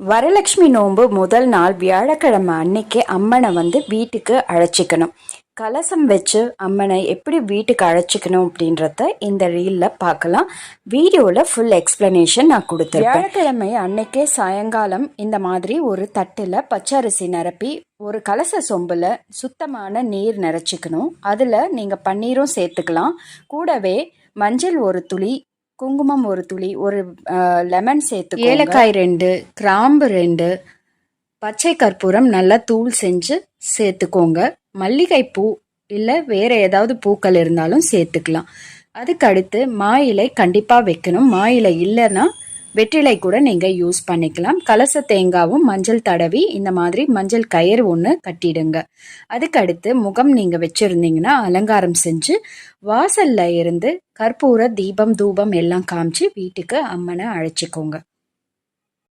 வரலட்சுமி நோன்பு முதல் நாள் வியாழக்கிழமை அன்னைக்கு அம்மனை வந்து வீட்டுக்கு அழைச்சிக்கணும். கலசம் வச்சு அம்மனை எப்படி வீட்டுக்கு அழைச்சிக்கணும் அப்படின்றத இந்த ரீலில் பார்க்கலாம். வீடியோவில் ஃபுல் எக்ஸ்ப்ளனேஷன் நான் கொடுத்தேன் வியாழக்கிழமை அன்னைக்கே சாயங்காலம் இந்த மாதிரி ஒரு தட்டில் பச்சரிசி நிரப்பி ஒரு கலச சொம்பில் சுத்தமான நீர் நிறச்சிக்கணும் அதில் நீங்கள் பன்னீரும் சேர்த்துக்கலாம். கூடவே மஞ்சள் ஒரு துளி குங்குமம் ஒரு துளி ஒரு லெமன் சேர்த்து ஏலக்காய் ரெண்டு கிராம்பு ரெண்டு பச்சை கற்பூரம் நல்லா தூள் செஞ்சு சேர்த்துக்கோங்க. மல்லிகை பூ இல்லை வேற ஏதாவது பூக்கள் இருந்தாலும் சேர்த்துக்கலாம். அதுக்கு அடுத்து மா இலை கண்டிப்பாக வைக்கணும். மா இலை இல்லைன்னா வெற்றிலை கூட நீங்கள் யூஸ் பண்ணிக்கலாம். கலச தேங்காவும் மஞ்சள் தடவி இந்த மாதிரி மஞ்சள் கயிறு ஒன்று கட்டிடுங்க. அதுக்கடுத்து முகம் நீங்கள் வச்சுருந்தீங்கன்னா அலங்காரம் செஞ்சு வாசல்ல இருந்து கற்பூர தீபம் தூபம் எல்லாம் காமிச்சு வீட்டுக்கு அம்மனை அழைச்சிக்கோங்க.